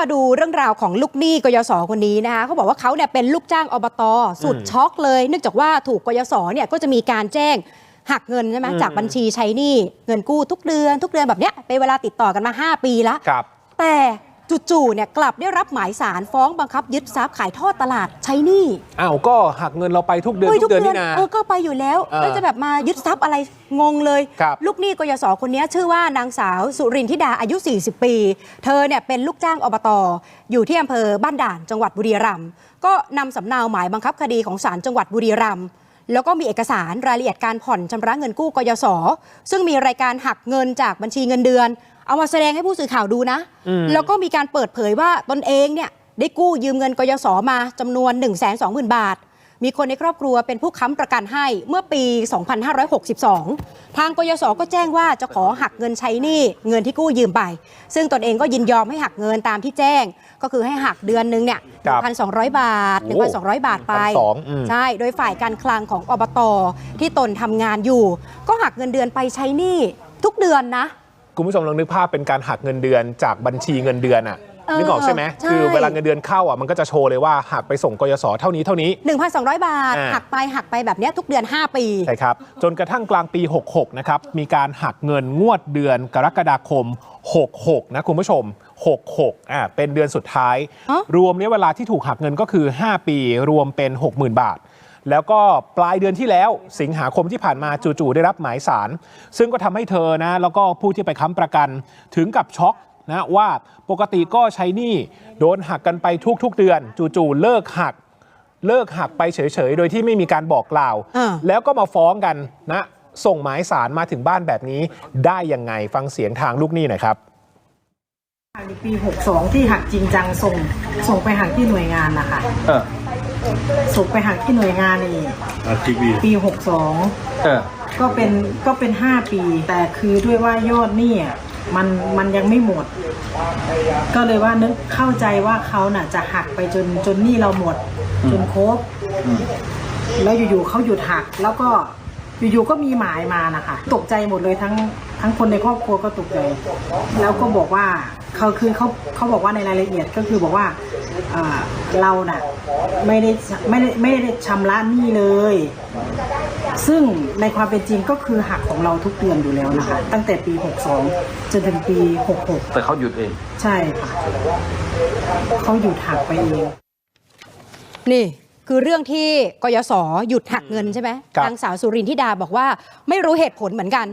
มาดูเรื่องราวของลูกหนี้กยศคนนี้นะคะเขาบอกว่าเขาเนี่ยเป็นลูกจ้างอบต สุดอืมช็อกเลย เนื่องจากว่าถูกกยศเนี่ยก็จะมีการแจ้งหักเงินใช่ไหมอืมจากบัญชีใช้หนี้เงินกู้ทุกเดือน ทุกเดือนแบบเนี้ยเป็นเวลาติดต่อกันมา 5 ปีแล้วกับแต่ จู่ๆเนี่ยกลับได้รับหมายสารฟ้องบังคับยึดทรัพย์ขายทอดตลาดใช้หนี้อ้าวก็หักเงินเราไปทุกเดือนฮ้ยทุกเดือนนี่นาเออก็ไปอยู่แล้วเออแล้วจะแบบมายึดทรัพย์อะไรงงเลยครับลูกหนี้กยศคนนี้ชื่อว่านางสาวสุรินทิดาอายุ 40 ปี เธอเนี่ยเป็นลูกจ้างอบตอยู่ที่อำเภอบ้านด่านจังหวัดบุรีรัมย์ก็นำสำเนาหมายบังคับคดีของศาลจังหวัดบุรีรัมย์แล้วก็มีเอกสารรายละเอียดการผ่อนชำระเงินกู้กยศซึ่งมีรายการหักเงินจากบัญชีเงินเดือน เอามาแสดงให้ผู้สื่อข่าวดูนะอืมแล้วก็มีการเปิดเผยว่าตนเองเนี่ยได้กู้ยืมเงินกยศมาจำนวน 1 2 0 0 0 0 บาท มีคนในครอบครัวเป็นผู้ค้ำประกันให้เมื่อปี 2562 ทางกยศก็แจ้งว่าจะขอหักเงินใช้หนี้เงินที่กู้ยืมไป ซึ่งตนเองก็ยินยอมให้หักเงินตามที่แจ้ง ก็คือให้หักเดือนนึงเนี่ยครับ1,200 บาทโอ้1,200 บาทไป1,200อืมใช่ โดยฝ่ายการคลังของอบตที่ตนทำงานอยู่ ก็หักเงินเดือนไปใช้หนี้ทุกเดือนนะ คุณผู้ชมลองนึกภาพเป็นการหักเงินเดือนจากบัญชีเงินเดือนอะเออนึกออกใช่ไหมใช่ คือเวลาเงินเดือนเข้าอะมันก็จะโชว์เลยว่าหักไปส่งกยศเท่านี้เท่านี้ 1,200 บาท อ่า หักไปหักไปแบบเนี้ยทุกเดือน 5 ปี ใช่ครับ จนกระทั่งกลางปี 66 นะครับ มีการหักเงินงวดเดือนกรกฎาคม 66 นะคุณผู้ชม 66 อ่า เป็นเดือนสุดท้าย ฮะ รวมเนี่ยเวลาที่ถูกหักเงินก็คือ 5 ปี รวมเป็น 60,000 บาท แล้วก็ปลายเดือนที่แล้วสิงหาคมที่ผ่านมาจู่ๆได้รับหมายสาร ซึ่งก็ทำให้เธอนะแล้วก็ผู้ที่ไปค้ำประกันถึงกับช็อกนะว่าปกติก็ใช้หนี้โดนหักกันไปทุกๆเดือน จู่ๆเลิกหักเลิกหักไปเฉยๆ โดยที่ไม่มีการบอกกล่าวอ่าแล้วก็มาฟ้องกันนะส่งหมายสารมาถึงบ้านแบบนี้ได้ยังไงฟังเสียงทางลูกหนี้หน่อยครับในปี 62 ที่หักจริงจังส่งส่งไปหักที่หน่วยงานนะคะเออ ส่งไปหักที่หน่วยงานนี่อาทีวีปีเออ62ก็เป็นก็เป็น 5 ปี แต่คือด้วยว่ายอดหนี้อะมันมันยังไม่หมด ก็เลยว่านึกเข้าใจว่าเขาน่ะ จะหักไปจนจนหนี้เราหมดจนครบ อืมแล้วอยู่ๆเขาหยุดหัก แล้วก็อยู่ๆก็มีหมายมานะคะตกใจหมดเลยทั้งทั้งคนในครอบครัวก็ตกใจแล้วก็บอกว่าเขาคือเขาเขาบอกว่าในรายละเอียดก็คือบอกว่า เอ่อเราน่ะไม่ได้ไม่ได้ไม่ได้ชำระหนี้เลย ซึ่งในความเป็นจริงก็คือหักของเราทุกเดือนอยู่แล้วนะคะ ตั้งแต่ปี 62 จนถึงปี 66 แต่เขาหยุดเอง ใช่ค่ะเขาหยุดหักไปเอง นี่คือเรื่องที่กยศหยุดหักเงินใช่ไหมครับนางสาวสุรินทิดาบอกว่าไม่รู้เหตุผลเหมือนกัน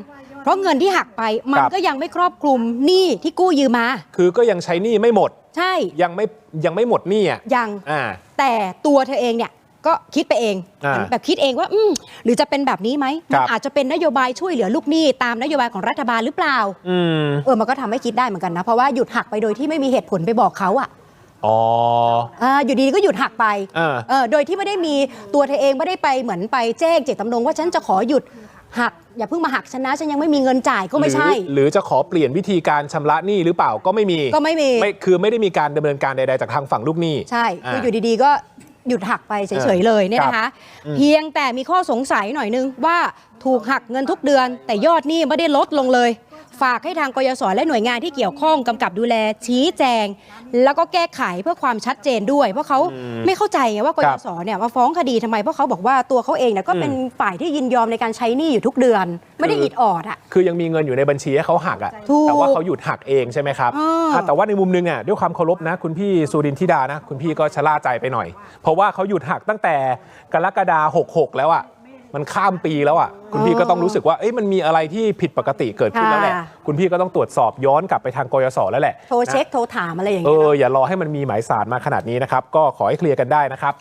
เพราะเงินที่หักไปมันครับก็ยังไม่ครอบคลุมหนี้ที่กู้ยืมมา คือก็ยังใช้หนี้ไม่หมด ใช่ยังไม่ยังไม่หมดหนี้อะยังอ่า แต่ตัวเธอเองเนี่ยก็คิดไปเองอ่าแบบคิดเองว่าอืมหรือจะเป็นแบบนี้ไหมครัมับ อาจจะเป็นนโยบายช่วยเหลือลูกหนี้ตามนโยบายของรัฐบาลหรือเปล่า อืมเออมันก็ทำให้คิดได้เหมือนกันนะ เพราะว่าหยุดหักไปโดยที่ไม่มีเหตุผลไปบอกเขาอะอ๋ออ่าอยู่ดีๆก็หยุดหักไป อ่า เออโดยที่ไม่ได้มีตัวเธอเองไม่ได้ไปเหมือนไปแจ้งเจตจำนงว่าฉันจะขอหยุดหัก อย่าเพิ่งมาหักฉันนะฉันยังไม่มีเงินจ่ายก็ไม่ใช่ หรือหรือจะขอเปลี่ยนวิธีการชำระหนี้หรือเปล่าก็ไม่มีก็ไม่มี ไม่คือไม่ได้มีการดำเนินการใดๆจากทางฝั่งลูกหนี้ ใช่คืออ่าอยู่ดีๆ ก็หยุดหักไปเฉยๆเลยเนี่ยนะคะอืมเพียงแต่มีข้อสงสัยหน่อยนึงว่าถูกหักเงินทุกเดือน แต่ยอดหนี้ไม่ได้ลดลงเลย ฝากให้ทางกยศและหน่วยงานที่เกี่ยวข้องกำกับดูแลชี้แจง แล้วก็แก้ไขเพื่อความชัดเจนด้วย เพราะเขาไม่เข้าใจไงว่ากยศเนี่ยมาฟ้องคดีทำไมเพราะเขาบอกว่าตัวเขาเองเนี่ยก็เป็นฝ่ายที่ยินยอมในการใช้หนี้อยู่ทุกเดือน ไม่ได้อิดออดอะคือยังมีเงินอยู่ในบัญชีให้เขาหักอะถูกแต่ว่าเขาหยุดหักเองใช่ไหมครับอ่าอะแต่ว่าในมุมนึงอะด้วยความเคารพนะ คุณพี่สุรินทิดานะ คุณพี่ก็ชะล่าใจไปหน่อย เพราะว่าเขาหยุดหักตั้งแต่กรกฎาหกหกแล้วอะ มันข้ามปีแล้วอะคุณพี่ก็ต้องรู้สึกว่าเอ้ยมันมีอะไรที่ผิดปกติเกิดขึ้นแล้วแหละค่ะคุณพี่ก็ต้องตรวจสอบย้อนกลับไปทางกยศแล้วแหละ โทรเช็คนะโทรถามอะไรอย่างเอเงี้ยอเนอะอย่ารอให้มันมีหมายสารมาขนาดนี้นะครับ ก็ขอให้เคลียร์กันได้นะครับ